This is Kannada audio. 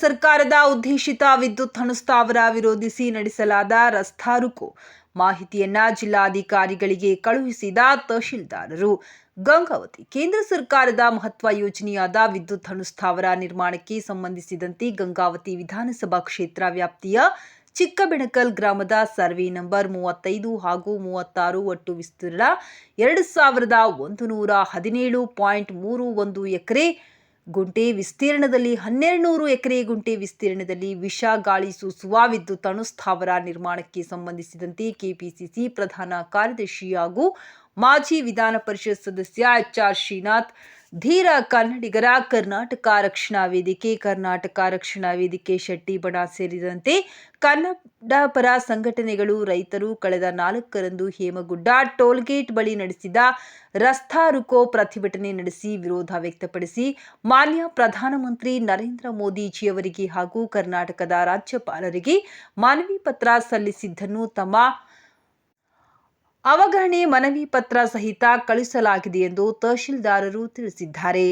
ಸರ್ಕಾರದ ಉದ್ದೇಶಿತ ವಿದ್ಯುತ್ ಅನುಸ್ಥಾವರ ವಿರೋಧಿಸಿ ನಡೆಸಲಾದ ರಸ್ತಾರುಕು ಮಾಹಿತಿಯನ್ನ ಜಿಲ್ಲಾಧಿಕಾರಿಗಳಿಗೆ ಕಳುಹಿಸಿದ ತಹಶೀಲ್ದಾರರು, ಗಂಗಾವತಿ ಕೇಂದ್ರ ಸರ್ಕಾರದ ಮಹತ್ವ ಯೋಜನೆಯಾದ ವಿದ್ಯುತ್ ಅನುಸ್ಥಾವರ ನಿರ್ಮಾಣಕ್ಕೆ ಸಂಬಂಧಿಸಿದಂತೆ ಗಂಗಾವತಿ ವಿಧಾನಸಭಾ ಕ್ಷೇತ್ರ ವ್ಯಾಪ್ತಿಯ ಚಿಕ್ಕಬೆಣಕಲ್ ಗ್ರಾಮದ ಸರ್ವೆ ನಂಬರ್ ಮೂವತ್ತೈದು ಹಾಗೂ ಮೂವತ್ತಾರು ಒಟ್ಟು ವಿಸ್ತೀರ್ಣ ಎರಡು ಸಾವಿರದ ಒಂದು ನೂರ ಹದಿನೇಳು ಪಾಯಿಂಟ್ ಮೂರು ಒಂದು ಎಕರೆ ಗುಂಟೆ ವಿಸ್ತೀರ್ಣದಲ್ಲಿ ಹನ್ನೆರಡು ನೂರು ಎಕರೆ ಗುಂಟೆ ವಿಸ್ತೀರ್ಣದಲ್ಲಿ ವಿಷ, ಗಾಳಿ ಸೂಸುವ, ವಿದ್ಯುತ್ ಅಣುಸ್ಥಾವರ ನಿರ್ಮಾಣಕ್ಕೆ ಸಂಬಂಧಿಸಿದಂತೆ ಕೆಪಿಸಿಸಿ ಪ್ರಧಾನ ಕಾರ್ಯದರ್ಶಿ ಹಾಗೂ ಮಾಜಿ ವಿಧಾನ ಪರಿಷತ್ ಸದಸ್ಯ ಎಚ್ ಆರ್ ಶ್ರೀನಾಥ್, ಧೀರ ಕನ್ನಡಿಗರ ಕರ್ನಾಟಕ ರಕ್ಷಣಾ ವೇದಿಕೆ, ಕರ್ನಾಟಕ ರಕ್ಷಣಾ ವೇದಿಕೆ ಶೆಟ್ಟಿ ಬಣ ಸೇರಿದಂತೆ ಕನ್ನಡ ಪರ ಸಂಘಟನೆಗಳು ರೈತರು ಕಳೆದ ನಾಲ್ಕರಂದು ಹೇಮಗುಡ್ಡ ಟೋಲ್ಗೇಟ್ ಬಳಿ ನಡೆಸಿದ ರಸ್ತಾ ರುಕೋ ಪ್ರತಿಭಟನೆ ನಡೆಸಿ ವಿರೋಧ ವ್ಯಕ್ತಪಡಿಸಿ ಮಾನ್ಯ ಪ್ರಧಾನಮಂತ್ರಿ ನರೇಂದ್ರ ಮೋದಿಜಿಯವರಿಗೆ ಹಾಗೂ ಕರ್ನಾಟಕದ ರಾಜ್ಯಪಾಲರಿಗೆ ಮನವಿ ಪತ್ರ ಸಲ್ಲಿಸಿದ್ದನ್ನು ತಮ್ಮ ಅವಗಣನೆ ಮನವಿ ಪತ್ರ ಸಹಿತ ಕಳುಹಿಸಲಾಗಿದೆ ಎಂದು ತಹಶೀಲ್ದಾರರು ತಿಳಿಸಿದ್ದಾರೆ.